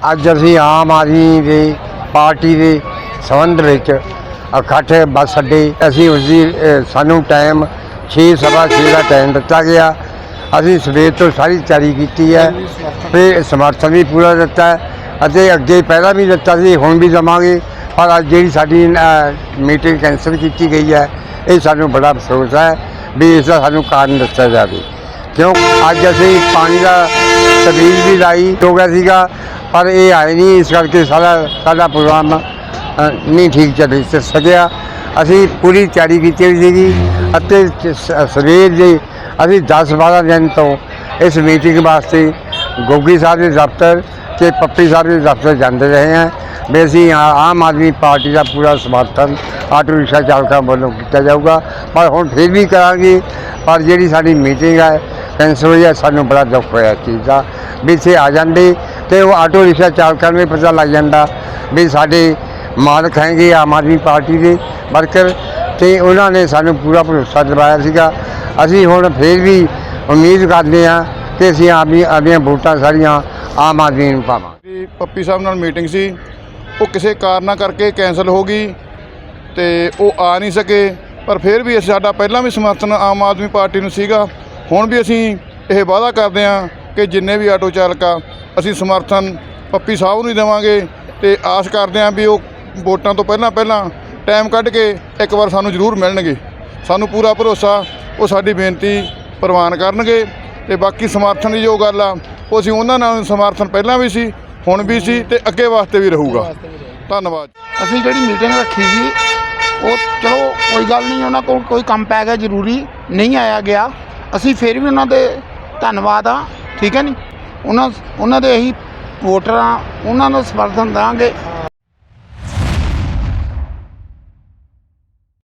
ਅੱਜ ਅਸੀਂ ਆਮ ਆਦਮੀ ਦੇ ਪਾਰਟੀ ਦੇ ਸੰਬੰਧ ਵਿੱਚ ਇਕੱਠ ਬੱਸ ਅੱਡੇ ਅਸੀਂ ਉਸ ਦੀ ਸਾਨੂੰ ਟਾਈਮ 6 ਸਵਾ ਛੇ ਦਾ ਟਾਈਮ ਦਿੱਤਾ ਗਿਆ। ਅਸੀਂ ਸਵੇਰ ਤੋਂ ਸਾਰੀ ਤਿਆਰੀ ਕੀਤੀ ਹੈ। ਤੇ ਸਮਰਥਨ ਵੀ ਪੂਰਾ ਦਿੱਤਾ ਅਤੇ ਅੱਗੇ ਪਹਿਲਾਂ ਵੀ ਦਿੱਤਾ ਸੀ, ਹੁਣ ਵੀ ਦੇਵਾਂਗੇ। ਪਰ ਅੱਜ ਜਿਹੜੀ ਸਾਡੀ ਮੀਟਿੰਗ ਕੈਂਸਲ ਕੀਤੀ ਗਈ ਹੈ, ਇਹ ਸਾਨੂੰ ਬੜਾ ਅਫਸੋਸ ਹੈ ਵੀ ਇਸ ਦਾ ਸਾਨੂੰ ਕਾਰਨ ਦੱਸਿਆ ਜਾਵੇ। ਕਿਉਂ? ਅੱਜ ਅਸੀਂ ਪਾਣੀ ਦਾ ਤਬੀਲ ਵੀ ਲਾਈ ਹੋ ਗਿਆ ਸੀਗਾ। ਪਰ ਇਹ ਆਏ ਨਹੀਂ, ਇਸ ਕਰਕੇ ਸਾਡਾ ਸਾਡਾ ਪ੍ਰੋਗਰਾਮ ਨਹੀਂ ਠੀਕ ਚੱਲ ਸਕਿਆ। ਅਸੀਂ ਪੂਰੀ ਤਿਆਰੀ ਕੀਤੀ ਹੋਈ ਸੀਗੀ ਅਤੇ ਸ- ਸਵੇਰ ਦੇ ਅਸੀਂ 10 12 ਦਿਨ ਤੋਂ ਇਸ ਮੀਟਿੰਗ ਵਾਸਤੇ ਗੋਗੀ ਸਾਹਿਬ ਦੇ ਦਫ਼ਤਰ ਤੇ ਪੱਪੀ ਸਾਹਿਬ ਦੇ ਦਫ਼ਤਰ ਜਾਂਦੇ ਰਹੇ ਹਾਂ। ਵੀ ਅਸੀਂ ਆਮ ਆਦਮੀ ਪਾਰਟੀ ਦਾ ਪੂਰਾ ਸਮਰਥਨ ਆਟੋ ਰਿਕਸ਼ਾ ਚਾਲਕਾਂ ਵੱਲੋਂ ਕੀਤਾ ਜਾਊਗਾ। ਪਰ ਹੁਣ ਫਿਰ ਵੀ ਕਰਾਂਗੇ, ਪਰ ਜਿਹੜੀ ਸਾਡੀ ਮੀਟਿੰਗ ਹੈ ਕੈਂਸਲ ਹੋਈ ਹੈ ਸਾਨੂੰ ਬੜਾ ਦੁੱਖ ਹੋਇਆ ਇਸ ਚੀਜ਼ ਦਾ। ਵੀ ਇੱਥੇ ਆ ਜਾਂਦੇ ਤੇ ਉਹ ਆਟੋ ਰਿਕਸ਼ਾ ਚਾਲਕਾਂ ਨੂੰ ਵੀ ਪਤਾ ਲੱਗ ਜਾਂਦਾ ਵੀ ਸਾਡੇ ਮਾਲਕ ਹੈਗੇ ਆਮ ਆਦਮੀ ਪਾਰਟੀ ਦੇ ਵਰਕਰ ਤੇ ਉਹਨਾਂ ਨੇ ਸਾਨੂੰ ਪੂਰਾ ਭਰੋਸਾ ਦਿਵਾਇਆ ਸੀਗਾ। ਅਸੀਂ ਹੁਣ ਫਿਰ ਵੀ ਉਮੀਦ ਕਰਦੇ ਹਾਂ ਕਿ ਅਸੀਂ ਆਪਣੀ ਆਪਣੀਆਂ ਵੋਟਾਂ ਸਾਰੀਆਂ ਆਮ ਆਦਮੀ ਨੂੰ ਪਾਵਾਂਗੇ। ਪੱਪੀ ਸਾਹਿਬ ਨਾਲ ਮੀਟਿੰਗ ਸੀ। ਉਹ ਕਿਸੇ ਕਾਰਨਾਂ ਕਰਕੇ ਕੈਂਸਲ ਹੋ ਗਈ ਤੇ ਉਹ ਆ ਨਹੀਂ ਸਕੇ। ਪਰ ਫਿਰ ਵੀ ਸਾਡਾ ਪਹਿਲਾਂ ਵੀ ਸਮਰਥਨ ਆਮ ਆਦਮੀ ਪਾਰਟੀ ਨੂੰ ਸੀਗਾ। ਹੁਣ ਵੀ ਅਸੀਂ ਇਹ ਵਾਅਦਾ ਕਰਦੇ ਹਾਂ ਕਿ ਜਿੰਨੇ ਵੀ ਆਟੋ ਚਾਲਕ ਆ, ਅਸੀਂ ਸਮਰਥਨ ਪੱਪੀ ਸਾਹਿਬ ਨੂੰ ਹੀ ਦੇਵਾਂਗੇ ਤੇ ਆਸ ਕਰਦੇ ਹਾਂ ਵੀ ਉਹ ਵੋਟਾਂ ਤੋਂ ਪਹਿਲਾਂ ਪਹਿਲਾਂ ਟਾਈਮ ਕੱਢ ਕੇ ਇੱਕ ਵਾਰ ਸਾਨੂੰ ਜ਼ਰੂਰ ਮਿਲਣਗੇ। ਸਾਨੂੰ ਪੂਰਾ ਭਰੋਸਾ, ਉਹ ਸਾਡੀ ਬੇਨਤੀ ਪ੍ਰਵਾਨ ਕਰਨਗੇ ਤੇ ਬਾਕੀ ਸਮਰਥਨ ਦੀ ਜੋ ਗੱਲ ਆ, ਉਹ ਅਸੀਂ ਉਹਨਾਂ ਨਾਲ ਸਮਰਥਨ ਪਹਿਲਾਂ ਵੀ ਸੀ, ਹੁਣ ਵੀ ਸੀ ਤੇ ਅੱਗੇ ਵਾਸਤੇ ਵੀ ਰਹੂਗਾ। ਧੰਨਵਾਦ। ਅਸੀਂ ਜਿਹੜੀ ਮੀਟਿੰਗ ਰੱਖੀ ਸੀ, ਉਹ ਚਲੋ ਕੋਈ ਗੱਲ ਨਹੀਂ, ਉਹਨਾਂ ਕੋਲ ਕੋਈ ਕੰਮ ਪੈ ਗਿਆ ਜ਼ਰੂਰੀ ਨਹੀਂ ਆਇਆ ਗਿਆ। ਅਸੀਂ ਫਿਰ ਵੀ ਉਹਨਾਂ ਦੇ ਧੰਨਵਾਦ ਆ। ਠੀਕ ਹੈ ਨਹੀਂ ਉਹਨਾਂ ਉਹਨਾਂ ਦੇ ਇਹੀ ਵੋਟਰਾਂ ਉਹਨਾਂ ਨੂੰ ਸਮਰਥਨ ਦਾਂਗੇ